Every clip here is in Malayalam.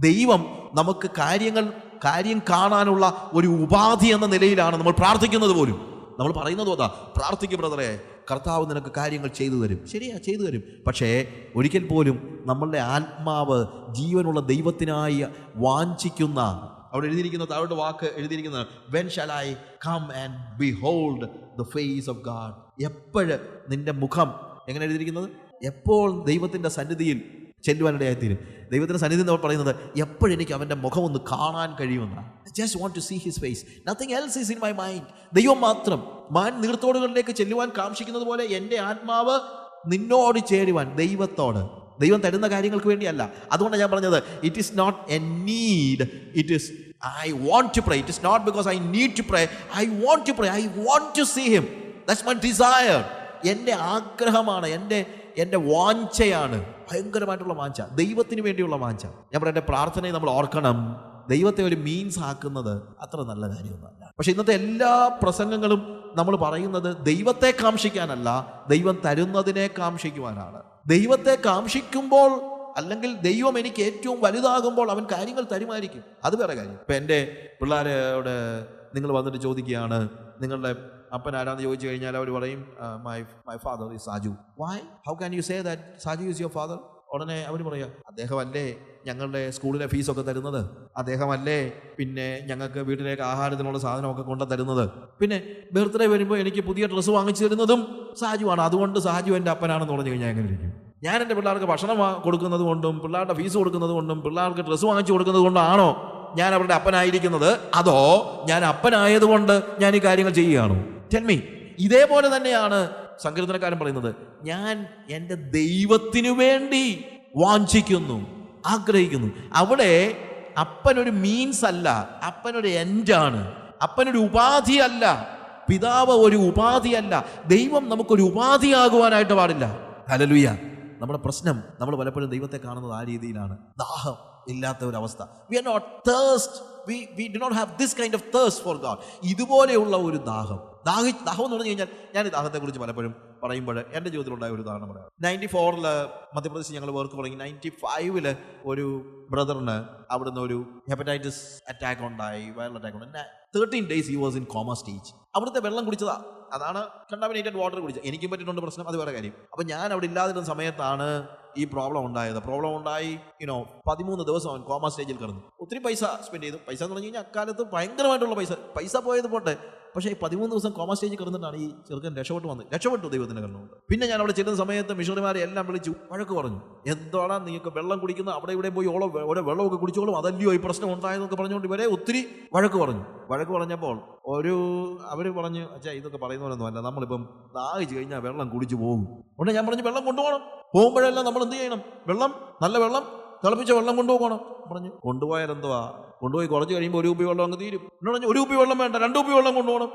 ദൈവം നമുക്ക് കാര്യങ്ങൾ കാര്യം കാണാനുള്ള ഒരു ഉപാധി എന്ന നിലയിലാണ് നമ്മൾ പ്രാർത്ഥിക്കുന്നത് പോലും. നമ്മൾ പറയുന്നത് അതാ പ്രാർത്ഥിക്കും ബ്രദറെ കർത്താവ് നിനക്ക് കാര്യങ്ങൾ ചെയ്തു തരും. ശരിയാ ചെയ്തു തരും. പക്ഷേ ഒരിക്കൽ പോലും നമ്മളുടെ ആത്മാവ് ജീവനുള്ള ദൈവത്തിനായി വാഞ്ചിക്കുന്ന അവിടെ എഴുതിയിരിക്കുന്ന താഴോട്ട് വാക്ക് എഴുതിയിരിക്കുന്ന when shall I come and behold the face of God എപ്പോഴ് നിന്റെ മുഖം എങ്ങനെ എഴുതിയിരിക്കുന്നത്? എപ്പോൾ ദൈവത്തിന്റെ സന്നിധിയിൽ ചെല്ലുവാനിടയായിത്തീരും. ദൈവത്തിന്റെ സന്നിധി നമ്മൾ പറയുന്നത് എപ്പോഴെനിക്ക് അവന്റെ മുഖം ഒന്ന് കാണാൻ കഴിയുമെന്നാണ് just want to see his face nothing else is in my mind ദൈവം മാത്രം മാൻ നീർത്തോടുകളിലേക്ക് ചെല്ലുവാൻ കാക്ഷിക്കുന്നത് പോലെ എന്റെ ആത്മാവ് നിന്നോട് ചേരുവാൻ ദൈവത്തോട്. ദൈവം തരുന്ന കാര്യങ്ങൾക്ക് വേണ്ടിയല്ല. അതുകൊണ്ടാണ് ഞാൻ പറഞ്ഞത് it is not a need it is I want to pray it is not because I need to pray I want to pray I want to see him that's my desire എന്റെ ആഗ്രഹമാണ് എന്റെ എന്റെ വാഞ്ചയാണ്. ഭയങ്കരമായിട്ടുള്ള വാഞ്ച. ദൈവത്തിന് വേണ്ടിയുള്ള വാഞ്ച. ഞാൻ പറയട്ടെ പ്രാർത്ഥനയെ നമ്മൾ ഓർക്കണം. ദൈവത്തെ ഒരു മീൻസ് ആക്കുന്നത് അത്ര നല്ല കാര്യമൊന്നുമല്ല. പക്ഷെ ഇന്നത്തെ എല്ലാ പ്രസംഗങ്ങളും നമ്മൾ പറയുന്നത് ദൈവത്തെ കാംക്ഷിക്കാനല്ല ദൈവം തരുന്നതിനെ കാംക്ഷിക്കുവാനാണ്. ദൈവത്തെ കാംക്ഷിക്കുമ്പോൾ അല്ലെങ്കിൽ ദൈവം എനിക്ക് ഏറ്റവും വലുതാകുമ്പോൾ അവൻ കാര്യങ്ങൾ തരുമായിരിക്കും. അത് വേറെ കാര്യം. ഇപ്പം എന്റെ പിള്ളേരോട് നിങ്ങൾ വന്നിട്ട് ചോദിക്കുകയാണ് നിങ്ങളുടെ അപ്പൻ ആരാന്ന് ചോദിച്ചു കഴിഞ്ഞാൽ അവർ പറയും my my father is Saju why how can you say that Saju is your father ഉടനെ അവർ പറയാ അദ്ദേഹമല്ലേ ഞങ്ങളുടെ സ്കൂളിലെ ഫീസൊക്കെ തരുന്നത്? അദ്ദേഹമല്ലേ പിന്നെ ഞങ്ങൾക്ക് വീട്ടിലേക്ക് ആഹാരത്തിനുള്ള സാധനമൊക്കെ കൊണ്ടു തരുന്നത്? പിന്നെ ബർത്ത്ഡേ വരുമ്പോൾ എനിക്ക് പുതിയ ഡ്രസ്സ് വാങ്ങിച്ചു തരുന്നതും സാജുവാണ്. അതുകൊണ്ട് സാജു എന്റെ അപ്പനാണെന്ന് പറഞ്ഞു കഴിഞ്ഞാൽ എങ്ങനെ ഇരിക്കും? ഞാൻ എന്റെ പിള്ളേർക്ക് ഭക്ഷണം കൊടുക്കുന്നത് കൊണ്ടും പിള്ളേരുടെ ഫീസ് കൊടുക്കുന്നത് കൊണ്ടും പിള്ളേർക്ക് ഡ്രസ്സ് വാങ്ങിച്ചു കൊടുക്കുന്നത് കൊണ്ടാണോ ഞാൻ അവരുടെ അപ്പനായിരിക്കുന്നത്? അതോ ഞാൻ അപ്പനായതുകൊണ്ട് ഞാൻ ഈ കാര്യങ്ങൾ ചെയ്യുകയാണോ? ടെൻമി ഇതേപോലെ തന്നെയാണ് സങ്കീർത്തനക്കാരൻ പറയുന്നത്. ഞാൻ എന്റെ ദൈവത്തിനു വേണ്ടി വാഞ്ചിക്കുന്നു ആഗ്രഹിക്കുന്നു. അവിടെ അപ്പനൊരു മീൻസ് അല്ല അപ്പനൊരു എൻഡാണ് അപ്പനൊരു ഉപാധി അല്ല. പിതാവ് ഒരു ഉപാധിയല്ല ദൈവം നമുക്കൊരു ഉപാധിയാകുവാനായിട്ട് പാടില്ല. ഹലലുയ നമ്മുടെ പ്രശ്നം നമ്മൾ പലപ്പോഴും ദൈവത്തെ കാണുന്നത് ആ രീതിയിലാണ്. ദാഹം ഇല്ലാത്ത ഒരു അവസ്ഥ. We are not thirst we we do not have this kind of thirst for God ഇതുപോലെയുള്ള ഒരു ദാഹം. ദാഹി ദാഹം എന്ന് പറഞ്ഞു കഴിഞ്ഞാൽ ഞാൻ ഈ ദാഹത്തെക്കുറിച്ച് പലപ്പോഴും പറയുമ്പോൾ എന്റെ ജീവിതത്തിലുണ്ടായ ഒരു ഉദാഹരണം പറയാം. നയന്റി ഫോറിൽ മധ്യപ്രദേശിൽ ഞങ്ങൾ വർക്ക് തുടങ്ങി. നയന്റി ഫൈവിൽ ഒരു ബ്രദറിന് അവിടുന്ന് ഒരു ഹെപ്പറ്റൈറ്റിസ് അറ്റാക്ക് ഉണ്ടായി വൈറൽ അറ്റാക്ക് ഉണ്ടായി. Thirteen days he was in coma stage അവിടുത്തെ വെള്ളം കുടിച്ചതാ. അതാണ് കണ്ടാമിനേറ്റഡ് വാട്ടർ കുടിച്ചത്. എനിക്കും പറ്റിയിട്ടുണ്ട് പ്രശ്നം. അത് വേറെ കാര്യം. അപ്പം ഞാൻ അവിടെ ഇല്ലാതിരുന്ന സമയത്താണ് ഈ പ്രോബ്ലം ഉണ്ടായത്. പ്രോബ്ലം ഉണ്ടായി യുനോ പതിമൂന്ന് ദിവസം അവൻ കോമ സ്റ്റേജിൽ കിടന്നു. ഒത്തിരി പൈസ സ്പെൻഡ് ചെയ്തു. പൈസ എന്ന് പറഞ്ഞു കഴിഞ്ഞാൽ അക്കാലത്ത് ഭയങ്കരമായിട്ടുള്ള പൈസ. പൈസ പോയത് പോട്ടെ. പക്ഷേ ഈ പതിമൂന്ന് ദിവസം കോമ സ്റ്റേജിൽ കിടന്നിട്ടാണ് ഈ ചെറുക്കൻ രക്ഷപ്പെട്ട് വന്നത്. രക്ഷപ്പെട്ടു ദൈവത്തിന്റെ കണ്ണുകൊണ്ട് പിന്നെ ഞാൻ അവിടെ ചെല്ലുന്ന സമയത്ത് മിഷണറിമാരെ എല്ലാം വിളിച്ചു വഴക്ക് പറഞ്ഞു. എന്താണ് നിങ്ങൾക്ക് വെള്ളം കുടിക്കുന്ന? അവിടെ ഇവിടെ പോയി ഓളോ ഓരോ വെള്ളമൊക്കെ കുടിച്ചോളും? അതല്ലയോ ഈ പ്രശ്നം ഉണ്ടായതെന്നൊക്കെ പറഞ്ഞുകൊണ്ട് ഇവരെ ഒത്തിരി വഴക്ക് പറഞ്ഞു. വഴക്ക് പറഞ്ഞപ്പോൾ ഒരു അവർ പറഞ്ഞു അച്ഛാ ഇതൊക്കെ പറയുന്നവരൊന്നും അല്ല. നമ്മളിപ്പം ദാഹിച്ചു കഴിഞ്ഞാൽ വെള്ളം കുടിച്ചു പോകും. ഉടനെ ഞാൻ പറഞ്ഞു വെള്ളം കൊണ്ടുപോകണം. പോകുമ്പോഴെല്ലാം നമ്മൾ എന്ത് ചെയ്യണം? വെള്ളം നല്ല വെള്ളം തിളപ്പിച്ച വെള്ളം കൊണ്ടുപോകണം. പറഞ്ഞു കൊണ്ടുപോയാൽ എന്തുവാ കൊണ്ടുപോയി കുറച്ച് കഴിയുമ്പോൾ ഒരു കുപ്പി വെള്ളം അങ്ങ് തീരും. എന്നോട് പറഞ്ഞു ഒരു കുപ്പി വെള്ളം വേണ്ട രണ്ട് കുപ്പി വെള്ളം കൊണ്ടുപോകണം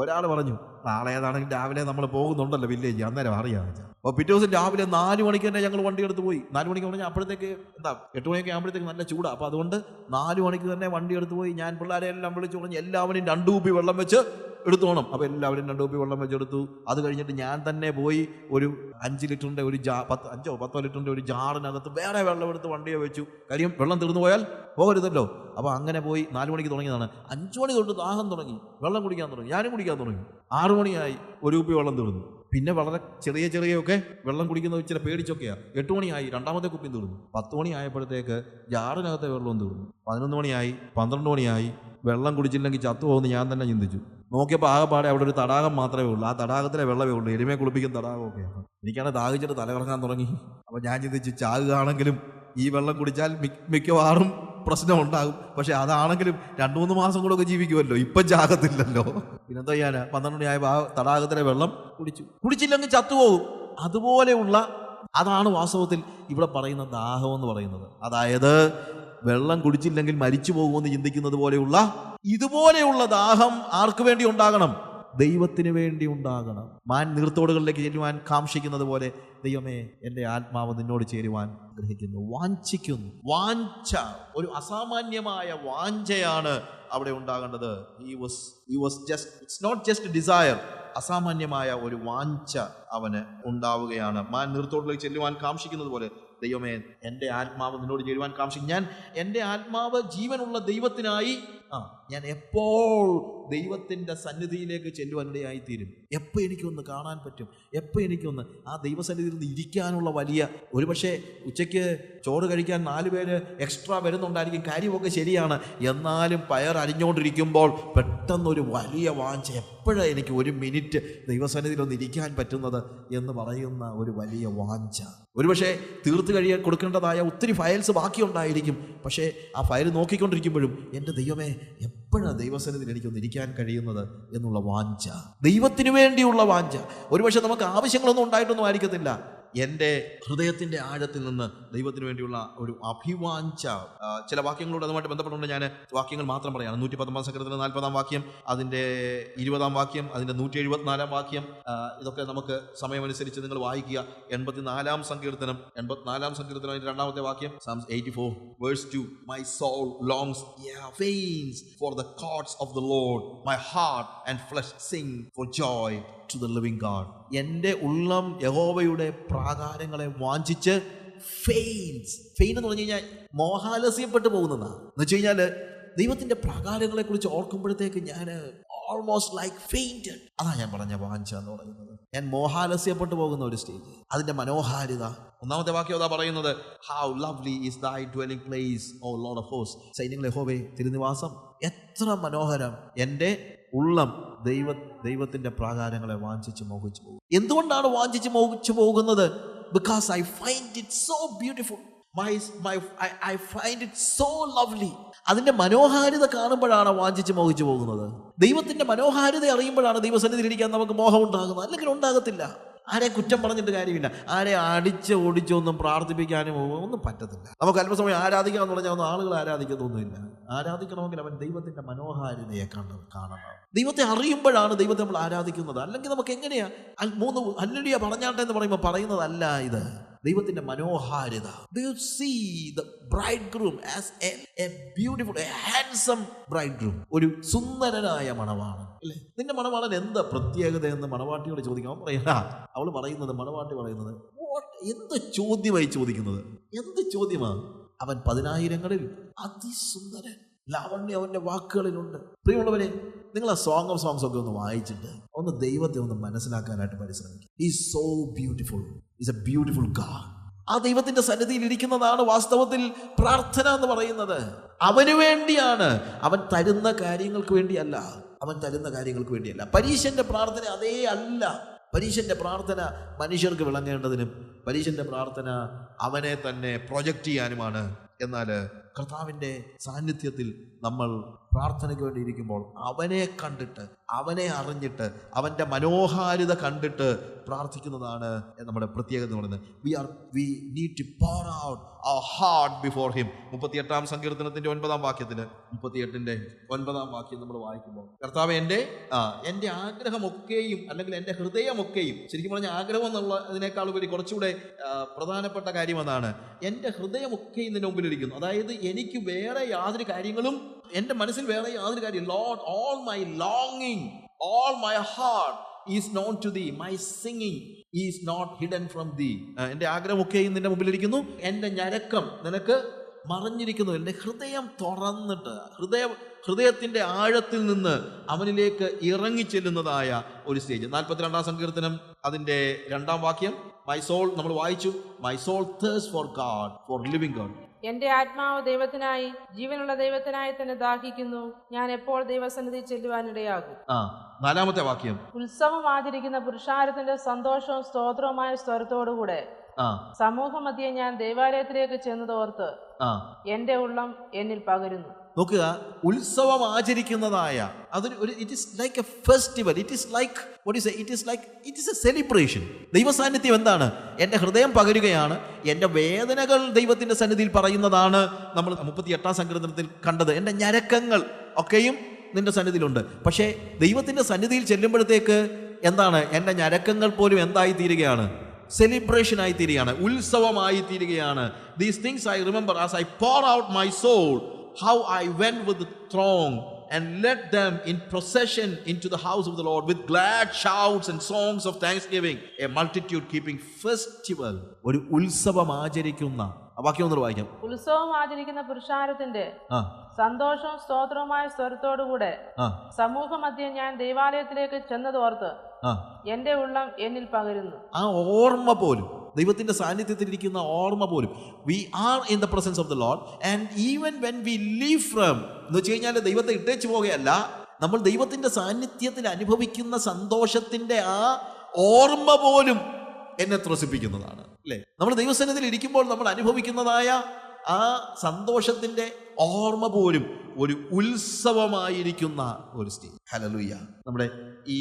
ഒരാൾ പറഞ്ഞു നാളെ ഏതാണെങ്കിൽ രാവിലെ നമ്മൾ പോകുന്നുണ്ടല്ലോ വില്ലേജ് അന്നേരം അറിയാം അപ്പോൾ പിറ്റേ ദിവസം രാവിലെ നാല് മണിക്ക് തന്നെ ഞങ്ങൾ വണ്ടി എടുത്ത് പോയി. നാല് മണിക്ക് പറഞ്ഞാൽ അപ്പോഴത്തേക്ക് എന്താ എട്ട് മണിയൊക്കെ ആകുമ്പോഴത്തേക്ക് നല്ല ചൂടാണ് അപ്പോൾ അതുകൊണ്ട് നാല് മണിക്ക് തന്നെ വണ്ടി എടുത്ത് പോയി. ഞാൻ പിള്ളേരെ എല്ലാം വിളിച്ചു പറഞ്ഞ് എല്ലാവരും രണ്ട് കുപ്പി വെള്ളം വെച്ച് എടുത്തോണം. അപ്പം എല്ലാവരും രണ്ട് കുപ്പി വെള്ളം വെച്ചെടുത്തു അത് കഴിഞ്ഞിട്ട് ഞാൻ തന്നെ പോയി ഒരു അഞ്ച് ലിറ്ററിന്റെ ഒരു ജാ പത്ത് അഞ്ചോ പത്തോ ലിറ്ററിന്റെ ഒരു ജാറിനകത്ത് വേറെ വെള്ളം എടുത്ത് വണ്ടിയെ വെച്ചു. കാര്യം വെള്ളം തീർന്നു പോയാൽ പോകരുതല്ലോ. അപ്പോൾ അങ്ങനെ പോയി നാല് മണിക്ക് തുടങ്ങിയതാണ്. അഞ്ച് മണി തൊട്ട് ദാഹം തുടങ്ങി. വെള്ളം കുടിക്കാൻ തുടങ്ങി. ഞാനും കുടിക്കാൻ തുടങ്ങി. ആറു മണിയായി ഒരു കുപ്പി വെള്ളം തീർന്നു. പിന്നെ വളരെ ചെറിയ ചെറിയൊക്കെ വെള്ളം കുടിക്കുന്നത് ഇച്ചിരി പേടിച്ചൊക്കെയാണ് എട്ട് മണിയായി രണ്ടാമത്തെ കുപ്പിയും തീർന്നു. പത്ത് മണി ആയപ്പോഴത്തേക്ക് ജാറിനകത്തെ വെള്ളവും തീർന്നു. പതിനൊന്ന് മണിയായി പന്ത്രണ്ട് മണിയായി വെള്ളം കുടിച്ചില്ലെങ്കിൽ ചത്തുപോകുമെന്ന് ഞാൻ തന്നെ ചിന്തിച്ചു. നോക്കിയപ്പോൾ ആകെപ്പാടെ അവിടെ ഒരു തടാകം മാത്രമേ ഉള്ളൂ. ആ തടാകത്തിലെ വെള്ളമേ ഉള്ളൂ. എരുമയെ കുളിപ്പിക്കുന്ന തടാകമൊക്കെയാണ് എനിക്കാണ് ദാഹിച്ചിട്ട് തലകറങ്ങാൻ തുടങ്ങി. അപ്പോൾ ഞാൻ ചിന്തിച്ചു ചാകുകയാണെങ്കിലും ഈ വെള്ളം കുടിച്ചാൽ മിക്ക- മിക്കവാറും പ്രശ്നം ഉണ്ടാകും പക്ഷെ അതാണെങ്കിലും രണ്ടു മൂന്ന് മാസം കൂടെ ഒക്കെ ജീവിക്കുമല്ലോ. ഇപ്പം ചാകത്തില്ലല്ലോ പിന്നെന്താ ചെയ്യാന് പന്ത്രണ്ട് മണിയായ തടാകത്തിലെ വെള്ളം കുടിച്ചു. കുടിച്ചില്ലെങ്കിൽ ചത്തുപോകും. അതുപോലെയുള്ള അതാണ് വാസ്തവത്തിൽ ഇവിടെ പറയുന്ന ദാഹം എന്ന് പറയുന്നത്. അതായത് വെള്ളം കുടിച്ചില്ലെങ്കിൽ മരിച്ചു പോകുമെന്ന് ചിന്തിക്കുന്നത് പോലെയുള്ള ഇതുപോലെയുള്ള ദാഹം ആർക്കു വേണ്ടി ഉണ്ടാകണം? ദൈവത്തിന് വേണ്ടി ഉണ്ടാകണം. മാൻ നീർത്തോടുകളിലേക്ക് ചെല്ലുവാൻ കാംക്ഷിക്കുന്നത് പോലെ ദൈവമേ എന്റെ ആത്മാവ് നിന്നോട് ചേരുവാൻ ആഗ്രഹിക്കുന്നു. വാഞ്ചിക്കുന്നു. വാഞ്ച ഒരു അസാമാന്യമായ വാഞ്ചയാണ് അവിടെ ഉണ്ടാകേണ്ടത്. He was he was just it's not just desire അസാമാന്യമായ ഒരു വാഞ്ച അവന് ഉണ്ടാവുകയാണ്. മാൻ നീർത്തോട്ടിലേക്ക് ചെല്ലുവാൻ കാംക്ഷിക്കുന്നത് പോലെ ദൈവമേ എന്റെ ആത്മാവ് നിന്നോട് ചേരുവാൻ കാംക്ഷിക്കും ഞാൻ എന്റെ ആത്മാവ് ജീവനുള്ള ദൈവത്തിനായി ആ ഞാൻ എപ്പോൾ ദൈവത്തിന്റെ സന്നിധിയിലേക്ക് ചെല്ലുവാനിടയായി തീരും എപ്പോൾ എനിക്കൊന്ന് കാണാൻ പറ്റും? എപ്പോൾ എനിക്കൊന്ന് ആ ദൈവസന്നിധിയിൽ നിന്ന് ഇരിക്കാനുള്ള വലിയ ഒരുപക്ഷെ ഉച്ചയ്ക്ക് ചോറ് കഴിക്കാൻ നാല് പേര് എക്സ്ട്രാ വരുന്നുണ്ടായിരിക്കും കാര്യമൊക്കെ ശരിയാണ്. എന്നാലും പയർ അരിഞ്ഞുകൊണ്ടിരിക്കുമ്പോൾ പെട്ടെന്നൊരു വലിയ വാഞ്ച എപ്പോഴാണ് എനിക്ക് ഒരു മിനിറ്റ് ദൈവസന്നിധിയിൽ ഒന്ന് ഇരിക്കാൻ പറ്റുന്നത് എന്ന് പറയുന്ന ഒരു വലിയ വാഞ്ച. ഒരുപക്ഷെ തീർത്ത് കഴിയാൻ കൊടുക്കേണ്ടതായ ഒത്തിരി ഫയൽസ് ബാക്കിയുണ്ടായിരിക്കും. പക്ഷേ ആ ഫയൽ നോക്കിക്കൊണ്ടിരിക്കുമ്പോഴും എന്റെ ദൈവമേ എപ്പോഴാണ് ദൈവസന്നിധിയിൽ എനിക്കൊന്ന് ഇരിക്കാൻ കഴിയുന്നത് എന്നുള്ള വാഞ്ച? ദൈവത്തിന് വേണ്ടിയുള്ള വാഞ്ച. ഒരുപക്ഷെ നമുക്ക് ആവശ്യങ്ങളൊന്നും ഉണ്ടായിട്ടൊന്നും ആയിരിക്കത്തില്ല. എന്റെ ഹൃദയത്തിന്റെ ആഴത്തിൽ നിന്ന് ദൈവത്തിന് വേണ്ടിയുള്ള ഒരു അഭിവാഞ്ച ചില വാക്യങ്ങളോട് അതുമായിട്ട് ബന്ധപ്പെട്ടുകൊണ്ട് ഞാൻ വാക്യങ്ങൾ മാത്രം പറയാം. നൂറ്റി പത്തൊമ്പതാം സക്രത്തിന്റെ നാൽപ്പതാം വാക്യം അതിന്റെ ഇരുപതാം വാക്യം അതിന്റെ നൂറ്റി എഴുപത്തിനാലാം വാക്യം ഇതൊക്കെ നമുക്ക് സമയമനുസരിച്ച് നിങ്ങൾ വായിക്കുക. എൺപത്തിനാലാം സങ്കീർത്തനം എൺപത്തിനാലാം സങ്കീർത്തനം അതിന്റെ രണ്ടാമത്തെ വാക്യം Psalms eighty four verse two my soul longs for the courts of the Lord my heart and flesh sing for joy to the living God എന്റെ ഉള്ളം യഹോവയുടെ പ്രാകാരങ്ങളെ വാഞ്ചിച്ച് ഫെയിൻസ് ഫെയിൻ എന്ന് പറഞ്ഞു കഴിഞ്ഞാൽ മോഹാലസ്യപ്പെട്ടു പോകുന്നതാണ് എന്ന് വെച്ച് കഴിഞ്ഞാൽ ദൈവത്തിന്റെ പ്രാകാരങ്ങളെ കുറിച്ച് ഓർക്കുമ്പോഴത്തേക്ക് ഞാൻ ഓൾമോസ്റ്റ് ലൈക്ക് ഫെയിന്റഡ് അതാ ഞാൻ പറഞ്ഞ വാഞ്ച എന്ന് പറയുന്നത്. ഞാൻ മോഹാലസ്യപ്പെട്ടു പോകുന്ന ഒരു സ്റ്റേജ് അതിന്റെ മനോഹാരിത. ഒന്നാമത്തെ വാക്യം അതാ പറയുന്നത് how lovely is thy dwelling place O Lord of ഹോസ് സൈന്യങ്ങളെ ഹോവേ തിരുനിവാസം. എത്ര മനോഹരം. എന്റെ ഉള്ളം ദൈവ ദൈവത്തിന്റെ പ്രാകാരങ്ങളെ വാഞ്ചിച്ച് മോഹിച്ചു പോകും. എന്തുകൊണ്ടാണ് വാഞ്ചിച്ച് മോഹിച്ചു പോകുന്നത്? Because I find it so beautiful my my I find it so lovely അതിന്റെ മനോഹാരിത കാണുമ്പോഴാണ് വാഞ്ചിച്ച് മോഹിച്ചു പോകുന്നത്. ദൈവത്തിന്റെ മനോഹാരിത അറിയുമ്പോഴാണ് ദൈവസന്നിധിയിലിരിക്കാൻ നമുക്ക് മോഹം ഉണ്ടാകുന്നത് അല്ലെങ്കിൽ ഉണ്ടാകത്തില്ല. ആരെ കുറ്റം പറഞ്ഞിട്ട് കാര്യമില്ല. ആരെ അടിച്ച് ഓടിച്ചൊന്നും പ്രാർത്ഥിപ്പിക്കാനും ഒന്നും പറ്റത്തില്ല. നമുക്ക് അല്പസമയം ആരാധിക്കണം എന്ന് പറഞ്ഞാൽ ഒന്നും ആളുകൾ ആരാധിക്കുന്നൊന്നുമില്ല ആരാധിക്കണമെങ്കിൽ അവൻ ദൈവത്തിന്റെ മനോഹാരിതയെ കണ്ട് കാണണം. ദൈവത്തെ അറിയുമ്പോഴാണ് ദൈവത്തെ നമ്മൾ ആരാധിക്കുന്നത്. അല്ലെങ്കിൽ നമുക്ക് എങ്ങനെയാ? മൂന്ന് അല്ലടിയ പറഞ്ഞാട്ടെ എന്ന് പറയുമ്പോൾ പറയുന്നതല്ല ഇത്. ദൈവത്തിന്റെ മനോഹാരിത. The bridegroom as a, a beautiful a handsome bridegroom? ഒരു സുന്ദരനായ മണവാളൻ. അല്ലേ? നിന്റെ മണവാളൻ എന്താ പ്രത്യേകത എന്ന് മണവാട്ടിയോട് ചോദിക്കാൻ അവൻ പറയാ അവൾ പറയുന്നത് മണവാട്ടി പറയുന്നത്? എന്ത് ചോദ്യമായി ചോദിക്കുന്നത്? എന്ത് ചോദ്യമാണ് അവൻ പതിനായിരങ്ങളിൽ അതിസുന്ദരൻ. ലാവണ്യം അവന്റെ വാക്കുകളിലുണ്ട്. പ്രിയമുള്ളവരെ നിങ്ങൾ ആ സോങ് ഓഫ് സോങ്സ് ഒക്കെ ഒന്ന് വായിച്ചിട്ട് ഒന്ന് ദൈവത്തെ ഒന്ന് മനസ്സിലാക്കാനായിട്ട് പരിശ്രമിക്കും. ഈ so beautiful is a beautiful ഗാ ആ ദൈവത്തിന്റെ സന്നിധിയിൽ ഇരിക്കുന്നതാണ് വാസ്തവത്തിൽ പ്രാർത്ഥന എന്ന് പറയുന്നത്. അവന് വേണ്ടിയാണ്. അവൻ തരുന്ന കാര്യങ്ങൾക്ക് വേണ്ടിയല്ല. അവൻ തരുന്ന കാര്യങ്ങൾക്ക് വേണ്ടിയല്ല. പരീശന്റെ പ്രാർത്ഥന അതേ അല്ല. പരീശന്റെ പ്രാർത്ഥന മനുഷ്യർക്ക് വിളങ്ങേണ്ടതിനും പരീശന്റെ പ്രാർത്ഥന അവനെ തന്നെ പ്രൊജക്റ്റ് ചെയ്യാനുമാണ്. എന്നാൽ കർത്താവിന്റെ സാന്നിധ്യത്തിൽ നമ്മൾ പ്രാർത്ഥനയ്ക്ക് വേണ്ടി ഇരിക്കുമ്പോൾ അവനെ കണ്ടിട്ട് അവനെ അറിഞ്ഞിട്ട് അവന്റെ മനോഹാരിത കണ്ടിട്ട് പ്രാർത്ഥിക്കുന്നതാണ് നമ്മുടെ പ്രത്യേകത എന്ന് പറയുന്നത്. We are we need to pour out our heart before him മുപ്പത്തിയെട്ടാം സങ്കീർത്തനത്തിന്റെ ഒൻപതാം വാക്യത്തിൽ മുപ്പത്തിയെട്ടിന്റെ ഒൻപതാം വാക്യം നമ്മൾ വായിക്കുമ്പോൾ കർത്താവ് എന്റെ ആ എന്റെ ആഗ്രഹമൊക്കെയും അല്ലെങ്കിൽ എന്റെ ഹൃദയമൊക്കെയും ശരിക്കും പറഞ്ഞ ആഗ്രഹം എന്നുള്ള അതിനേക്കാൾ ഉപരി കുറച്ചുകൂടെ പ്രധാനപ്പെട്ട കാര്യം അതാണ്. എന്റെ ഹൃദയമൊക്കെയും നിന്റെ മുമ്പിലിരിക്കുന്നു അതായത് എനിക്ക് വേറെ യാതൊരു കാര്യങ്ങളും എന്റെ മനസ്സിൽ വേറെ യാതൊരു കാര്യം Lord all my ലോങ്ങിങ് all my heart is known to the my singing is not hidden from the എന്റെ ആഗ്രഹമൊക്കെയും നിന്റെ മുമ്പിലിരിക്കുന്നു. എന്റെ ഞരക്കം നിനക്ക് മറഞ്ഞിരിക്കുന്നു. എന്റെ ഹൃദയം തുറന്നിട്ട് ഹൃദയ ഹൃദയത്തിന്റെ ആഴത്തിൽ നിന്ന് അവനിലേക്ക് ഇറങ്ങിച്ചെല്ലുന്നതായ ഒരു സ്റ്റേജ് നാൽപ്പത്തിരണ്ടാം സങ്കീർത്തനം അതിന്റെ രണ്ടാം വാക്യം മൈ സോൾ നമ്മൾ വായിച്ചു. My soul thirsts for God for living God എന്റെ ആത്മാവ് ദൈവത്തിനായി ജീവനുള്ള ദൈവത്തിനായി തന്നെ ദാഹിക്കുന്നു. ഞാൻ എപ്പോൾ ദൈവസന്നിധി ചെല്ലുവാനിടയാകും നാലാമത്തെ വാക്യം. ഉത്സവം ആചരിക്കുന്ന പുരുഷാരത്തിന്റെ സന്തോഷവും സ്തോത്രവുമായ സ്വരത്തോടുകൂടെ ആ. സമൂഹമധ്യേ ഞാൻ ദേവാലയത്തിലേക്ക് ചെന്നതോർത്ത് ഓർത്ത് എന്റെ ഉള്ളം എന്നിൽ പകരുന്നു. നോക്കുക ഉത്സവം ആചരിക്കുന്നതായ അതൊരു ഒരു it is like a festival it is like what is it is like it is a celebration ദൈവ സാന്നിധ്യം എന്താണ്? എന്റെ ഹൃദയം പകരുകയാണ്. എന്റെ വേദനകൾ ദൈവത്തിന്റെ സന്നിധിയിൽ പറയുന്നതാണ് നമ്മൾ മുപ്പത്തി എട്ടാം സങ്കീർത്തനത്തിൽ കണ്ടത്. എന്റെ ഞരക്കങ്ങൾ ഒക്കെയും നിന്റെ സന്നിധിയിലുണ്ട്. പക്ഷേ ദൈവത്തിന്റെ സന്നിധിയിൽ ചെല്ലുമ്പോഴത്തേക്ക് എന്താണ്? എന്റെ ഞരക്കങ്ങൾ പോലും എന്തായി തീരുകയാണ് സെലിബ്രേഷൻ ആയി തീരുകയാണ് ഉത്സവമായി തീരുകയാണ് these things I remember as I pour out my soul how I when with throng and led them in procession into the house of the Lord with glad shouts and songs of thanksgiving. A multitude keeping festival. ഒരു ഉത്സവം ആചരിക്കുന്ന ഒന്നുകൂടെ വായിക്കാം. ഉത്സവം ആചരിക്കുന്ന പുരുഷാരത്തിന്റെ സന്തോഷവും സ്തോത്രവുമായ സ്വരത്തോടുകൂടെ സമൂഹ മധ്യം ഞാൻ ദൈവാലയത്തിലേക്ക് ചെന്നതോർത്ത് എന്റെ ഉള്ളം എന്നിൽ പകരുന്നു. ആ ഓർമ്മ പോലും ദൈവത്തിന്റെ സാന്നിധ്യത്തിൽ ഇരിക്കുന്ന ഓർമ്മ പോലും we are in the presence of the Lord and even when we leave from എന്ന് വെച്ച് കഴിഞ്ഞാൽ ദൈവത്തെ ഇട്ടേച്ചു പോകുകയല്ല നമ്മൾ ദൈവത്തിന്റെ സാന്നിധ്യത്തിൽ അനുഭവിക്കുന്ന സന്തോഷത്തിന്റെ ആ ഓർമ്മ പോലും എന്നെ ത്രസിപ്പിക്കുന്നതാണ് അല്ലേ? നമ്മൾ ദൈവസന്നിധിയിൽ ഇരിക്കുമ്പോൾ നമ്മൾ അനുഭവിക്കുന്നതായ ആ സന്തോഷത്തിന്റെ ഓർമ്മ പോലും ഒരു ഉത്സവമായിരിക്കുന്ന ഒരു സ്റ്റേജ് ഹലലുയ്യ നമ്മുടെ ഈ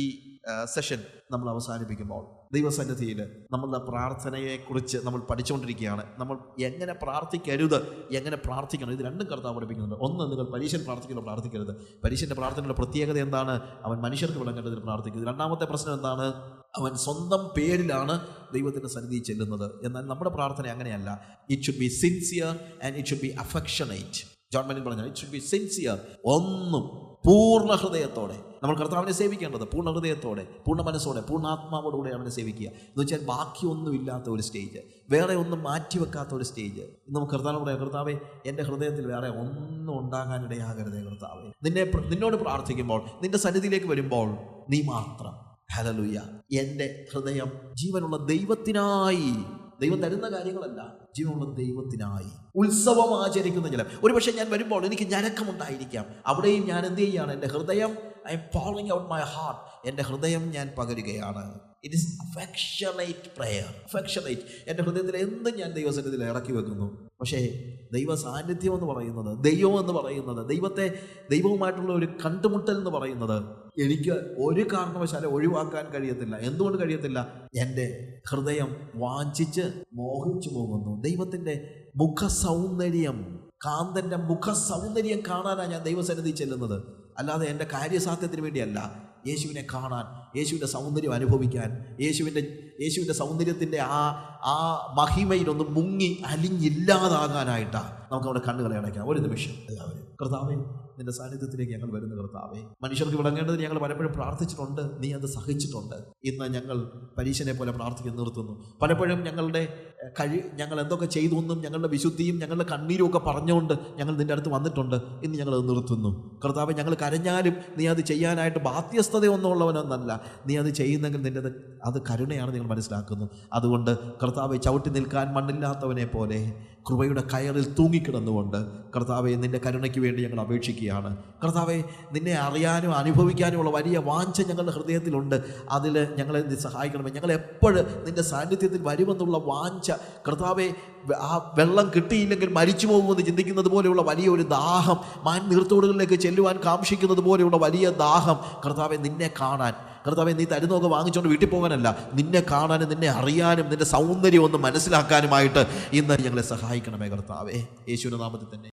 സെഷൻ നമ്മൾ അവസാനിപ്പിക്കുമ്പോൾ ദൈവസന്നിധിയിൽ നമ്മളുടെ പ്രാർത്ഥനയെക്കുറിച്ച് നമ്മൾ പഠിച്ചുകൊണ്ടിരിക്കുകയാണ്. നമ്മൾ എങ്ങനെ പ്രാർത്ഥിക്കരുത് എങ്ങനെ പ്രാർത്ഥിക്കണം ഇത് രണ്ടും കർത്താവ് പഠിപ്പിക്കുന്നുണ്ട്. ഒന്ന് നിങ്ങൾ പരീശൻ പ്രാർത്ഥിക്കുമ്പോൾ പ്രാർത്ഥിക്കരുത്. പരീശന്റെ പ്രാർത്ഥനയുടെ പ്രത്യേകത എന്താണ്? അവൻ മനുഷ്യർക്ക് വിളങ്ങേണ്ടതിൽ പ്രാർത്ഥിക്കുന്നത് രണ്ടാമത്തെ പ്രശ്നം എന്താണ്? അവൻ സ്വന്തം പേരിലാണ് ദൈവത്തിന്റെ സന്നിധി ചെല്ലുന്നത്. എന്നാൽ നമ്മുടെ പ്രാർത്ഥന അങ്ങനെയല്ല. It should be sincere and it should be affectionate John മനിൻ പറഞ്ഞു ഇറ്റ് ഷുഡ് ബി സിൻസിയർ ഒന്നും പൂർണ ഹൃദയത്തോടെ നമ്മൾ കർത്താവിനെ സേവിക്കേണ്ടത് പൂർണ ഹൃദയത്തോടെ പൂർണ മനസ്സോടെ പൂർണാത്മാവോടുകൂടെ അവനെ സേവിക്കുക. എന്ന് വെച്ചാൽ ബാക്കിയൊന്നും ഇല്ലാത്ത ഒരു സ്റ്റേജ് വേറെ ഒന്നും മാറ്റിവെക്കാത്ത ഒരു സ്റ്റേജ് നമുക്ക് കർത്താവ് പറയാം കർത്താവെ എന്റെ ഹൃദയത്തിൽ വേറെ ഒന്നും ഉണ്ടാകാനിടയാകരുതേ കർത്താവെ. നിന്നെ നിന്നോട് പ്രാർത്ഥിക്കുമ്പോൾ നിന്റെ സന്നിധിയിലേക്ക് വരുമ്പോൾ നീ മാത്രം. ഹലലുയ്യ എന്റെ ഹൃദയം ജീവനുള്ള ദൈവത്തിനായി ദൈവം തരുന്ന കാര്യങ്ങളല്ല ജീവനുള്ള ദൈവത്തിനായി ഉത്സവം ആചരിക്കുന്ന ജലം. ഒരുപക്ഷെ ഞാൻ വരുമ്പോൾ എനിക്ക് ഞരക്കമുണ്ടായിരിക്കാം. അവിടെയും ഞാൻ എന്ത് ചെയ്യുകയാണ് എന്റെ ഹൃദയം I am following out my heart എന്റെ ഹൃദയം ഞാൻ പകരുകയാണ്. It is affectionate prayer affectionate എന്റെ ഹൃദയത്തിൽ എന്തും ഞാൻ ദൈവസന്നിധിയിൽ ഇറക്കി വെക്കുന്നു. പക്ഷേ ദൈവ സാന്നിധ്യം എന്ന് പറയുന്നത് ദൈവം എന്ന് പറയുന്നത് ദൈവത്തെ ദൈവവുമായിട്ടുള്ള ഒരു കണ്ടുമുട്ടൽ എന്ന് പറയുന്നത് എനിക്ക് ഒരു കാരണവശാലും ഒഴിവാക്കാൻ കഴിയത്തില്ല. എന്തുകൊണ്ട് കഴിയത്തില്ല? എന്റെ ഹൃദയം വാഞ്ചിച്ച് മോഹിച്ചു പോകുന്നു. ദൈവത്തിന്റെ മുഖ സൗന്ദര്യം കാന്തന്റെ മുഖ സൗന്ദര്യം കാണാനാണ് ഞാൻ ദൈവസന്നിധി ചെല്ലുന്നത്. അല്ലാതെ എന്റെ കാര്യസാധ്യത്തിന് വേണ്ടിയല്ല. യേശുവിനെ കാണാൻ യേശുവിന്റെ സൗന്ദര്യം അനുഭവിക്കാൻ യേശുവിന്റെ യേശുവിന്റെ സൗന്ദര്യത്തിന്റെ ആ ആ മഹിമയിലൊന്ന് മുങ്ങി അലിഞ്ഞില്ലാതാകാനായിട്ടാണ് നമുക്ക് അവിടെ കണ്ണുകളെ അടയ്ക്കാം. ഒരു നിമിഷം. എല്ലാവരും കർത്താവേ നിന്റെ സാന്നിധ്യത്തിലേക്ക് ഞങ്ങൾ വരുന്ന കർത്താവേ. മനുഷ്യർക്ക് വിളങ്ങേണ്ടത് ഞങ്ങൾ പലപ്പോഴും പ്രാർത്ഥിച്ചിട്ടുണ്ട്. നീ അത് സഹിച്ചിട്ടുണ്ട്. ഇന്ന് ഞങ്ങൾ പരീക്ഷനെ പോലെ പ്രാർത്ഥിക്കാൻ നിർത്തുന്നു. പലപ്പോഴും ഞങ്ങളുടെ കഴി ഞങ്ങൾ എന്തൊക്കെ ചെയ്തു എന്നും ഞങ്ങളുടെ വിശുദ്ധിയും ഞങ്ങളുടെ കണ്ണീരും ഒക്കെ പറഞ്ഞുകൊണ്ട് ഞങ്ങൾ നിന്റെ അടുത്ത് വന്നിട്ടുണ്ട്. ഇന്ന് ഞങ്ങൾ അത് നിർത്തുന്നു. കർത്താവെ ഞങ്ങൾ കരഞ്ഞാലും നീ അത് ചെയ്യാനായിട്ട് ബാധ്യസ്ഥതയൊന്നും ഉള്ളവനൊന്നല്ല നീ അത് ചെയ്യുന്നെങ്കിൽ നിന്റെ അത് കരുണയാണ് നിങ്ങൾ മനസ്സിലാക്കുന്നു അതുകൊണ്ട് കർത്താവെ ചവിട്ടി നിൽക്കാൻ മണ്ണില്ലാത്തവനെ പോലെ കൃപയുടെ കയറിൽ തൂങ്ങിക്കിടന്നുകൊണ്ട് കർത്താവെ നിന്റെ കരുണയ്ക്ക് വേണ്ടി ഞങ്ങൾ അപേക്ഷിക്കുകയാണ്. കർത്താവെ നിന്നെ അറിയാനും അനുഭവിക്കാനുമുള്ള വലിയ വാഞ്ച ഞങ്ങളുടെ ഹൃദയത്തിലുണ്ട്. അതിൽ ഞങ്ങളെ സഹായിക്കണമേ. ഞങ്ങൾ എപ്പോഴും നിന്റെ സാന്നിധ്യത്തിൽ വരുമെന്നുള്ള വാഞ്ച കർത്താവെ ആ വെള്ളം കിട്ടിയില്ലെങ്കിൽ മരിച്ചു പോകുമെന്ന് ചിന്തിക്കുന്നത് പോലെയുള്ള വലിയ ഒരു ദാഹം മാൻ നീർത്തോടുകളിലേക്ക് ചെല്ലുവാൻ കാക്ഷിക്കുന്നത് പോലെയുള്ള വലിയ ദാഹം കർത്താവെ നിന്നെ കാണാൻ കർത്താവെ നീ തരുന്നൊക്കെ വാങ്ങിച്ചുകൊണ്ട് വീട്ടിൽ പോകാനല്ല. നിന്നെ കാണാനും നിന്നെ അറിയാനും നിന്റെ സൗന്ദര്യം ഒന്ന് മനസ്സിലാക്കാനുമായിട്ട് ഇന്ന് ഞങ്ങളെ സഹായിക്കണമേ കർത്താവേ. യേശുവിന്റെ നാമത്തിൽ തന്നെ